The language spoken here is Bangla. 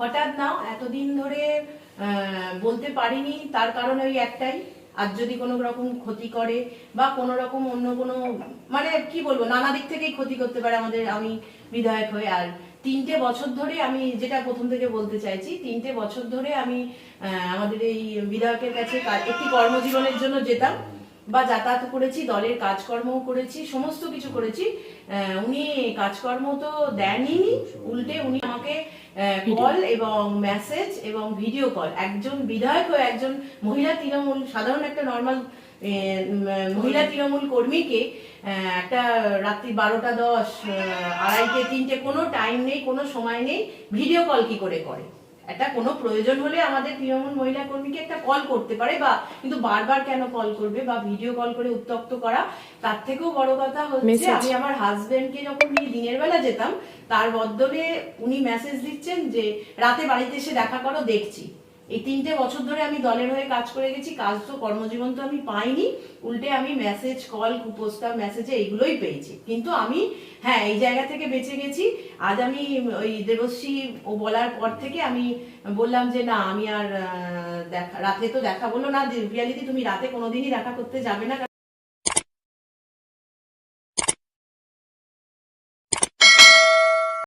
হঠাৎ না এতদিন ধরে বলতে পারিনি তার কারণ ওই একটাই। আর যদি কোনো রকম ক্ষতি করে বা কোনো রকম অন্য কোনো মানে কি বলব নানা দিক থেকেই ক্ষতি করতে পারে আমাদের আমি বিধায়ক হয়ে। আর তিনটে বছর ধরে আমি যেটা প্রথম থেকে বলতে চাইছি তিনটে বছর ধরে আমি আমাদের এই বিধায়কের কাছে একটি কর্মজীবনের জন্য যেতাম বা যাতায়াত করেছি দলের কাজকর্মও করেছি সমস্ত কিছু করেছি। উনি কাজকর্ম তো দেনই নি, উল্টে কল এবং মেসেজ এবং ভিডিও কল একজন বিধায়ক ও একজন মহিলা তৃণমূল সাধারণ একটা নর্মাল মহিলা তৃণমূল কর্মীকে আহ, একটা রাত্রি বারোটা দশ আড়াইটে তিনটে কোনো টাইম নেই কোনো সময় নেই ভিডিও কল কি করে করে? একটা কোনো প্রয়োজন হলে আমাদের তৃণমূল মহিলা কর্মীকে একটা কল করতে পারে বা কিন্তু বারবার কেন কল করবে বা ভিডিও কল করে উত্তপ্ত করা তার থেকেও বড় কথা হচ্ছে আমি আমার হাজবেন্ডকে যখন নিয়ে দিনের বেলা যেতাম তার বদলে উনি মেসেজ দিচ্ছেন যে রাতে বাড়িতে এসে দেখা করো দেখছি। এই তিনটে বছর ধরে আমি দলের হয়ে কাজ করে গেছি, কাজ তো কর্মজীবন তো আমি পাইনি, উল্টে আমি মেসেজ কল প্রস্তাব মেসেজে এইগুলোই পেয়েছি। কিন্তু আমি হ্যাঁ এই জায়গা থেকে বেঁচে গেছি। আজ আমি ওই দেবশ্রী ও বলার পর থেকে আমি বললাম যে, না, আমি আর দেখা, রাতে তো দেখা বলল না। রিয়ালিটি তুমি রাতে কোনোদিনই দেখা করতে যাবে না।